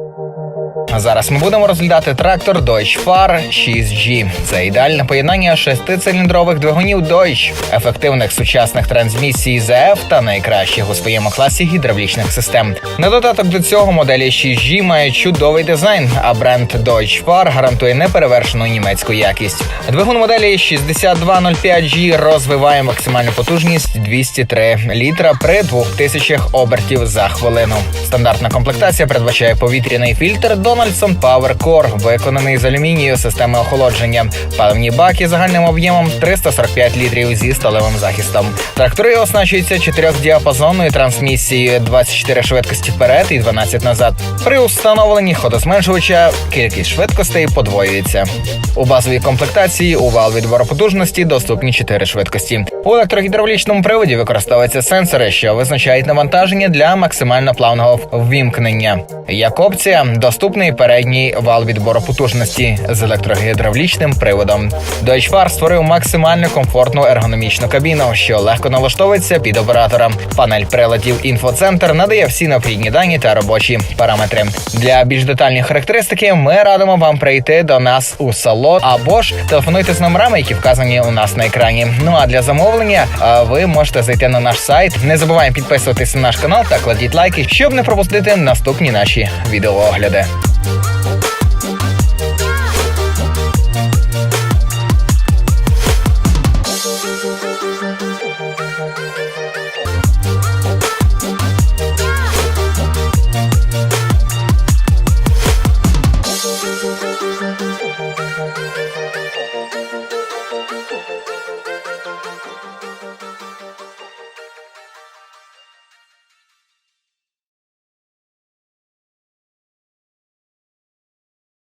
Mm-hmm. Зараз ми будемо розглядати трактор Deutsche Fahr 6G. Це ідеальне поєднання шестициліндрових двигунів Deutsche, ефективних сучасних трансмісій ZF та найкращих у своєму класі гідравлічних систем. На додаток до цього моделі 6G мають чудовий дизайн, а бренд Deutsche Fahr гарантує неперевершену німецьку якість. Двигун моделі 6205G розвиває максимальну потужність 203 літра при 2000 обертів за хвилину. Стандартна комплектація передбачає повітряний фільтр Donaldson Power виконаний з алюмінію системи охолодження, паливні баки загальним об'ємом 345 літрів зі сталевим захистом. Трактори оснащуються чотирьохдіапазонною трансмісією 24 швидкості вперед і 12 назад. При встановленні ходозменшувача кількість швидкостей подвоюється. У базовій комплектації у вал відбору потужності доступні 4 швидкості. У електрогідравлічному приводі використовуються сенсори, що визначають навантаження для максимально плавного ввімкнення. Як опція, доступний передній вал відбору потужності з електрогідравлічним приводом. Deutsche створив максимально комфортну ергономічну кабіну, що легко налаштовується під оператора. Панель приладів інфоцентр надає всі необхідні дані та робочі параметри. Для більш детальної характеристики ми радимо вам прийти до нас у салон або ж телефонуйте з номерами, які вказані у нас на екрані. Ну а для замовлення ви можете зайти на наш сайт. Не забуваємо підписуватись на наш канал та кладіть лайки, щоб не пропустити наступні наші відеоогляди.